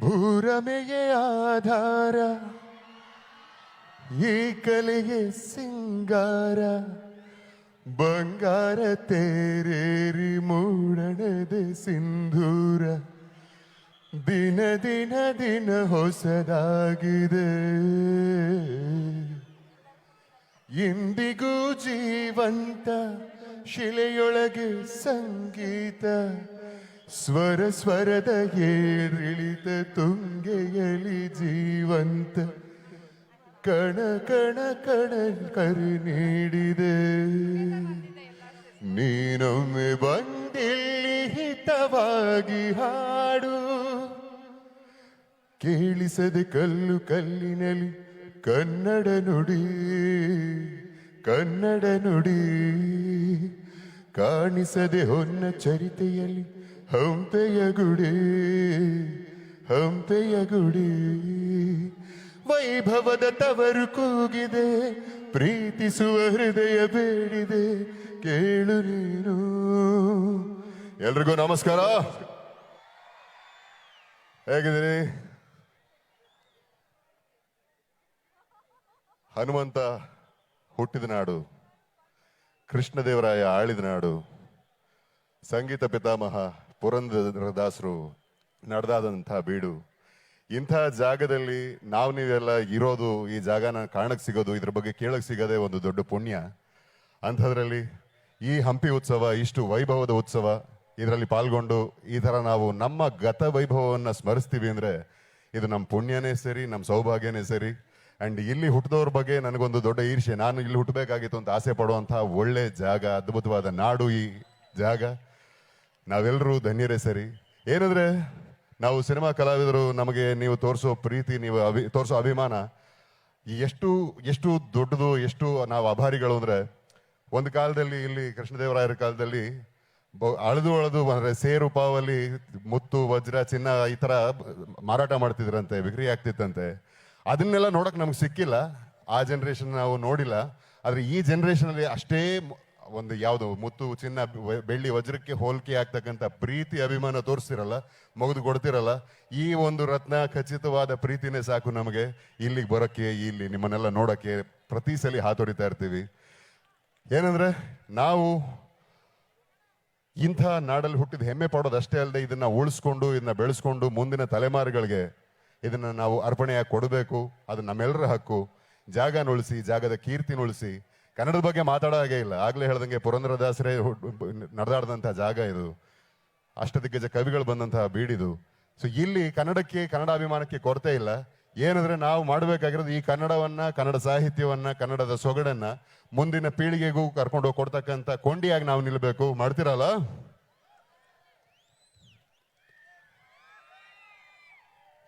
ಭೂರಮೆಗೆ ಆಧಾರ ಈ ಕಲೆಗೆ ಸಿಂಗಾರ, ಬಂಗಾರ ತೇರೇರಿ ಮೂಡಣದೆ ಸಿಂಧೂರ. ದಿನ ದಿನ ದಿನ ಹೊಸದಾಗಿದೆ. ಇಂದಿಗೂ ಜೀವಂತ ಶಿಲೆಯೊಳಗೆ ಸಂಗೀತ ಸ್ವರ ಸ್ವರದ ಏರಿಳಿತ ತುಂಗೆಯಲಿ ಜೀವಂತ ಕಣ ಕಣ ಕಣ ಕರೆ ನೀಡಿದೆ. ನೀನೊಮ್ಮೆ ಬಂದಿಲ್ಲಿ ಹಿತವಾಗಿ ಹಾಡು. ಕೇಳಿಸದೆ ಕಲ್ಲು ಕಲ್ಲಿನಲ್ಲಿ ಕನ್ನಡ ನುಡಿ ಕನ್ನಡ ನುಡಿ. ಕಾಣಿಸದೆ ಹೊನ್ನ ಚರಿತೆಯಲ್ಲಿ ಹಂಪೆಯ ಗುಡಿ ಹಂಪೆಯ ಗುಡಿ. ವೈಭವದ ತವರು ಕೂಗಿದೆ, ಪ್ರೀತಿಸುವ ಹೃದಯ ಬೇಡಿದೆ, ಕೇಳು ನೀನು. ಎಲ್ರಿಗೂ ನಮಸ್ಕಾರ. ಹೇಗಿದ್ದೀರಿ? ಹನುಮಂತ ಹುಟ್ಟಿದ ನಾಡು, ಕೃಷ್ಣದೇವರಾಯ ಆಳಿದ ನಾಡು, ಸಂಗೀತ ಪಿತಾಮಹ ಪುರಂದರದಾಸರು ನಡೆದಾದಂಥ ಬೀಡು. ಇಂಥ ಜಾಗದಲ್ಲಿ ನಾವು ನೀವೆಲ್ಲ ಇರೋದು, ಈ ಜಾಗನ ಕಾಣಕ್ಕೆ ಸಿಗೋದು, ಇದ್ರ ಬಗ್ಗೆ ಕೇಳಕ್ಕೆ ಸಿಗೋದೇ ಒಂದು ದೊಡ್ಡ ಪುಣ್ಯ. ಅಂಥದ್ರಲ್ಲಿ ಈ ಹಂಪಿ ಉತ್ಸವ, ಇಷ್ಟು ವೈಭವದ ಉತ್ಸವ, ಇದರಲ್ಲಿ ಪಾಲ್ಗೊಂಡು ಈ ಥರ ನಾವು ನಮ್ಮ ಗತ ವೈಭವವನ್ನು ಸ್ಮರಿಸ್ತೀವಿ ಅಂದರೆ ಇದು ನಮ್ಮ ಪುಣ್ಯನೇ ಸರಿ ನಮ್ಮ ಸೌಭಾಗ್ಯನೇ ಸರಿ. ಆ್ಯಂಡ್ ಇಲ್ಲಿ ಹುಟ್ಟಿದವ್ರ ಬಗ್ಗೆ ನನಗೊಂದು ದೊಡ್ಡ ಈರ್ಷೆ ನಾನು ಇಲ್ಲಿ ಹುಟ್ಟಬೇಕಾಗಿತ್ತು ಅಂತ ಆಸೆ ಪಡುವಂಥ ಒಳ್ಳೆ ಜಾಗ, ಅದ್ಭುತವಾದ ನಾಡು ಈ ಜಾಗ. ನಾವೆಲ್ಲರೂ ಧನ್ಯರೇ ಸರಿ. ಏನಂದ್ರೆ, ನಾವು ಸಿನಿಮಾ ಕಲಾವಿದರು, ನಮಗೆ ನೀವು ತೋರಿಸೋ ಪ್ರೀತಿ, ನೀವು ಅಭಿ, ತೋರಿಸೋ ಅಭಿಮಾನ, ಎಷ್ಟು ಎಷ್ಟು ದೊಡ್ಡದು, ಎಷ್ಟು ನಾವು ಅಭಾರಿಗಳು ಅಂದರೆ, ಒಂದು ಕಾಲದಲ್ಲಿ ಇಲ್ಲಿ ಕೃಷ್ಣದೇವರಾಯರ ಕಾಲದಲ್ಲಿ ಅಳದು ಅಳೆದು ಅಂದರೆ ಸೇರು ಪಾವಲ್ಲಿ ಮುತ್ತು, ವಜ್ರ, ಚಿನ್ನ ಈ ಥರ ಮಾರಾಟ ಮಾಡ್ತಿದ್ರಂತೆ, ಬಿಕ್ರಿ ಆಗ್ತಿತ್ತಂತೆ. ಅದನ್ನೆಲ್ಲ ನೋಡೋಕೆ ನಮ್ಗೆ ಸಿಕ್ಕಿಲ್ಲ. ಆ ಜನ್ರೇಷನ್ ನಾವು ನೋಡಿಲ್ಲ. ಆದರೆ ಈ ಜನ್ರೇಷನಲ್ಲಿ ಅಷ್ಟೇ ಒಂದು ಯಾವುದು ಮುತ್ತು ಚಿನ್ನ ಬೆಳ್ಳಿ ವಜ್ರಕ್ಕೆ ಹೋಲಿಕೆ ಆಗ್ತಕ್ಕಂಥ ಪ್ರೀತಿ ಅಭಿಮಾನ ತೋರಿಸ್ತಿರಲ್ಲ, ಮಗದು ಕೊಡ್ತಿರಲ್ಲ, ಈ ಒಂದು ರತ್ನ ಖಚಿತವಾದ ಪ್ರೀತಿನೇ ಸಾಕು ನಮಗೆ. ಇಲ್ಲಿಗೆ ಬರೋಕ್ಕೆ, ಇಲ್ಲಿ ನಿಮ್ಮನ್ನೆಲ್ಲ ನೋಡೋಕ್ಕೆ ಪ್ರತಿ ಸಲ ಹಾತೊಡಿತಾ ಇರ್ತೀವಿ. ಏನಂದರೆ, ನಾವು ಇಂಥ ನಾಡಲ್ಲಿ ಹುಟ್ಟಿದ ಹೆಮ್ಮೆ ಪಡೋದು ಅಷ್ಟೇ ಅಲ್ಲದೆ ಇದನ್ನ ಉಳಿಸ್ಕೊಂಡು, ಇದನ್ನ ಬೆಳೆಸ್ಕೊಂಡು ಮುಂದಿನ ತಲೆಮಾರುಗಳಿಗೆ ಇದನ್ನು ನಾವು ಅರ್ಪಣೆಯಾಗಿ ಕೊಡಬೇಕು ಅದು ನಮ್ಮೆಲ್ಲರ ಹಕ್ಕು. ಜಾಗನ ಉಳಿಸಿ, ಜಾಗದ ಕೀರ್ತಿನ ಉಳಿಸಿ ಕನ್ನಡದ ಬಗ್ಗೆ ಮಾತಾಡೋ ಹಾಗೆ ಇಲ್ಲ. ಆಗ್ಲೇ ಹೇಳ್ದಂಗೆ ಪುರಂದರದಾಸರೇ ನಡೆದಾಡ್ದಂಥ ಜಾಗ ಇದು. ಅಷ್ಟದಿಗ್ಗಜ ಕವಿಗಳು ಬಂದಂತಹ ಬೀಡಿದು. ಸೊ ಇಲ್ಲಿ ಕನ್ನಡಕ್ಕೆ, ಕನ್ನಡ ಅಭಿಮಾನಕ್ಕೆ ಕೊರತೆ ಇಲ್ಲ. ಏನಂದ್ರೆ ನಾವು ಮಾಡಬೇಕಾಗಿರೋದು ಈ ಕನ್ನಡವನ್ನ, ಕನ್ನಡ ಸಾಹಿತ್ಯವನ್ನ, ಕನ್ನಡದ ಸೊಗಡನ್ನ ಮುಂದಿನ ಪೀಳಿಗೆಗೂ ಕರ್ಕೊಂಡು ಹೋಗಿ ಕೊಡ್ತಕ್ಕಂಥ ಕೊಂಡಿಯಾಗಿ ನಾವು ನಿಲ್ಬೇಕು. ಮಾಡ್ತಿರಲ್ಲ?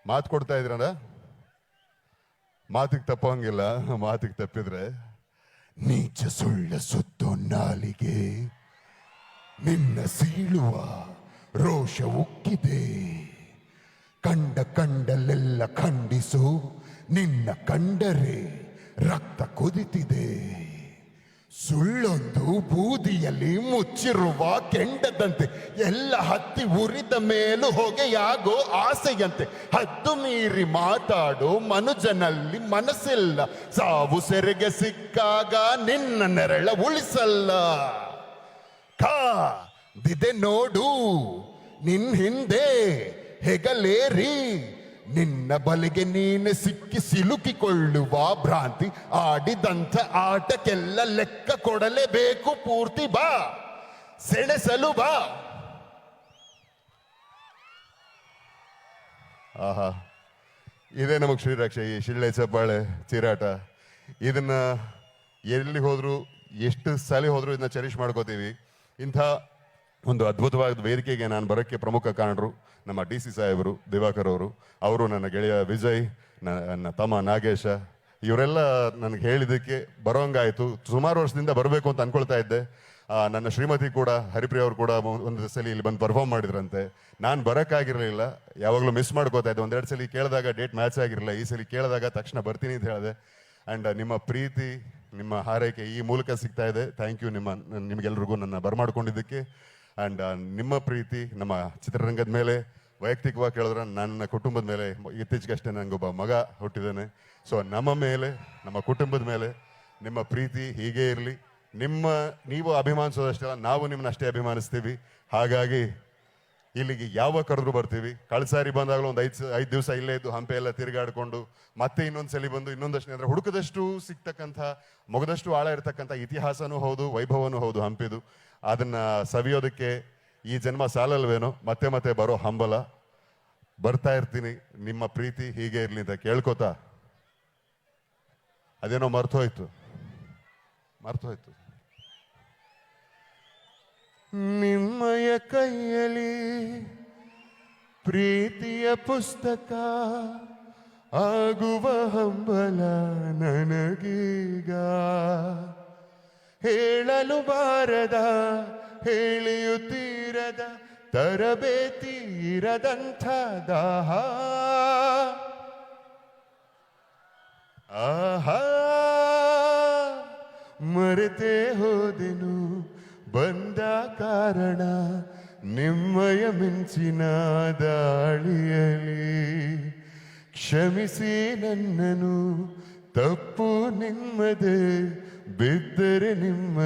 ಮಾತು ಕೊಡ್ತಾ ಇದ್ರಲ್ಲ ಮಾತಿಗೆ ತಪ್ಪಂಗಿಲ್ಲ ಮಾತಿಗೆ ತಪ್ಪಿದ್ರೆ. ನೀಚ ಸುಳ್ಳ ಸುತ್ತು ನಾಲಿಗೆ. ನಿನ್ನ ಸೀಳುವ ರೋಷ ಉಕ್ಕಿದೆ. ಕಂಡ ಕಂಡಲ್ಲೆಲ್ಲ ಖಂಡಿಸು, ನಿನ್ನ ಕಂಡರೆ ರಕ್ತ ಕುದಿತಿದೆ. ಸುಳ್ಳೊಂದು ಬೂದಿಯಲ್ಲಿ ಮುಚ್ಚಿರುವ ಕೆಂಡದಂತೆ ಎಲ್ಲ ಹತ್ತಿ ಉರಿದ ಮೇಲೂ ಹೊಗೆಯಾಗೋ ಆಸೆಯಂತೆ. ಹದ್ದು ಮೀರಿ ಮಾತಾಡೋ ಮನುಜನಲ್ಲಿ ಮನಸ್ಸಿಲ್ಲ. ಸಾವು ಸೆರೆಗೆ ಸಿಕ್ಕಾಗ ನಿನ್ನ ನೆರಳ ಉಳಿಸಲ್ಲ. ಕಾ ದಿದೆ ನೋಡು. ನಿನ್ ಹಿಂದೆ ಹೆಗಲೇರಿ. ನಿನ್ನ ಬಲೆಗೆ ನೀನೆ ಸಿಕ್ಕಿ ಸಿಲುಕಿಕೊಳ್ಳುವ ಭ್ರಾಂತಿ ಆಡಿದಂಥ ಆಟಕ್ಕೆಲ್ಲ ಲೆಕ್ಕ ಕೊಡಲೇಬೇಕು. ಪೂರ್ತಿ ಬಾ, ಸೆಣಸಲು ಬಾ. ಆಹಾ, ಇದೇ ನಮಗೆ ಶ್ರೀರಾಕ್ಷ, ಈ ಶಿಳ್ಳೆ ಚಪ್ಪಾಳೆ ಚಿರಾಟ. ಇದನ್ನ ಎಲ್ಲಿ ಹೋದ್ರು, ಎಷ್ಟು ಸಲ ಹೋದ್ರು ಇದನ್ನ ಚರಿಷ್ ಮಾಡ್ಕೋತೀವಿ. ಇಂಥ ಒಂದು ಅದ್ಭುತವಾದ ವೇದಿಕೆಗೆ ನಾನು ಬರೋಕ್ಕೆ ಪ್ರಮುಖ ಕಾರಣರು ನಮ್ಮ ಡಿ ಸಿ ಸಾಹೇಬರು, ದಿವಾಕರ್ ಅವರು ಅವರು ನನ್ನ ಗೆಳೆಯ ವಿಜಯ್ ನನ್ನ ತಮ್ಮ ನಾಗೇಶ, ಇವರೆಲ್ಲ ನನಗೆ ಹೇಳಿದ್ದಕ್ಕೆ ಬರೋಂಗಾಯಿತು. ಸುಮಾರು ವರ್ಷದಿಂದ ಬರಬೇಕು ಅಂತ ಅಂದ್ಕೊಳ್ತಾ ಇದ್ದೆ. ನನ್ನ ಶ್ರೀಮತಿ ಕೂಡ, ಹರಿಪ್ರಿಯ ಅವರು ಕೂಡ ಒಂದು ಸಲ ಇಲ್ಲಿ ಬಂದು ಪರ್ಫಾರ್ಮ್ ಮಾಡಿದ್ರಂತೆ. ನಾನು ಬರೋಕ್ಕಾಗಿರಲಿಲ್ಲ. ಯಾವಾಗಲೂ ಮಿಸ್ ಮಾಡ್ಕೋತಾ ಇದ್ದೆ. ಒಂದೆರಡು ಸಲ ಕೇಳಿದಾಗ ಡೇಟ್ ಮ್ಯಾಚ್ ಆಗಿರಲಿಲ್ಲ. ಈ ಸಲ ಕೇಳಿದಾಗ ತಕ್ಷಣ ಬರ್ತೀನಿ ಅಂತ ಹೇಳಿದೆ. ಆ್ಯಂಡ್ ನಿಮ್ಮ ಪ್ರೀತಿ, ನಿಮ್ಮ ಹಾರೈಕೆ ಈ ಮೂಲಕ ಸಿಗ್ತಾ ಇದೆ. ಥ್ಯಾಂಕ್ ಯು ನಿಮ್ಮ, ನಿಮಗೆಲ್ರಿಗೂ ನನ್ನ ಬರಮಾಡ್ಕೊಂಡಿದ್ದಕ್ಕೆ. ಆ್ಯಂಡ್ ನಿಮ್ಮ ಪ್ರೀತಿ, ನಮ್ಮ ಚಿತ್ರರಂಗದ ಮೇಲೆ, ವೈಯಕ್ತಿಕವಾಗಿ ಕೇಳಿದ್ರೆ ನನ್ನ ಕುಟುಂಬದ ಮೇಲೆ, ಇತ್ತೀಚೆಗಷ್ಟೇ ನನಗೊಬ್ಬ ಮಗ ಹುಟ್ಟಿದ್ದಾನೆ. ಸೊ ನಮ್ಮ ಮೇಲೆ, ನಮ್ಮ ಕುಟುಂಬದ ಮೇಲೆ, ನಿಮ್ಮ ಪ್ರೀತಿ ಹೀಗೆ ಇರಲಿ. ನಿಮ್ಮ, ನೀವು ಅಭಿಮಾನಿಸೋದಷ್ಟೇ ನಾವು ನಿಮ್ಮನ್ನ ಅಷ್ಟೇ ಅಭಿಮಾನಿಸ್ತೀವಿ. ಹಾಗಾಗಿ ಇಲ್ಲಿಗೆ ಯಾವಾಗ ಕರೆದ್ರು ಬರ್ತೀವಿ? ಕಳ್ಸಾರಿ ಬಂದಾಗಲೂ ಒಂದು ಐದು ಐದು ದಿವಸ ಇಲ್ಲೇ ಇದ್ದು ಹಂಪೆ ಎಲ್ಲ ತಿರುಗಾಡಿಕೊಂಡು ಮತ್ತೆ ಇನ್ನೊಂದು ಸಲ ಬಂದು ಇನ್ನೊಂದಷ್ಟು ಅಂದರೆ ಹುಡುಕದಷ್ಟು ಸಿಗ್ತಕ್ಕಂಥ, ಮೊಗದಷ್ಟು ಆಳ ಇರ್ತಕ್ಕಂಥ ಇತಿಹಾಸನೂ ಹೌದು, ವೈಭವನೂ ಹೌದು ಹಂಪಿದು. ಅದನ್ನು ಸವಿಯೋದಕ್ಕೆ ಈ ಜನ್ಮ ಸಾಲಲ್ವೇನೋ, ಮತ್ತೆ ಮತ್ತೆ ಬರೋ ಹಂಬಲ. ಬರ್ತಾ ಇರ್ತೀನಿ, ನಿಮ್ಮ ಪ್ರೀತಿ ಹೀಗೆ ಇರಲಿ ಅಂತ ಕೇಳ್ಕೊತಾ. ಅದೇನೋ ಮರ್ತೋಯ್ತು ಮರ್ತೋಯ್ತು ನಿಮ್ಮಯ ಕೈಯಲ್ಲಿ ಪ್ರೀತಿಯ ಪುಸ್ತಕ ಆಗುವ ಹಂಬಲ ನನಗೀಗ. ಹೇಳಲು ಬಾರದ, ಹೇಳಿಯುತ್ತೀರದ, ತರಬೇತಿ ಇರದಂಥ ದಾಹ. ಆಹಾ, ಮರೆತೇ ಹೋದೆನು ಬಂದ ಕಾರಣ ನಿಮ್ಮಯ ಮಿಂಚಿನ ದಾಳಿಯಲಿ ಕ್ಷಮಿಸಿ ನನ್ನನು ತಪ್ಪು ನಿಮ್ಮದೇ ಬಿದ್ದರೆ ನಿಮ್ಮ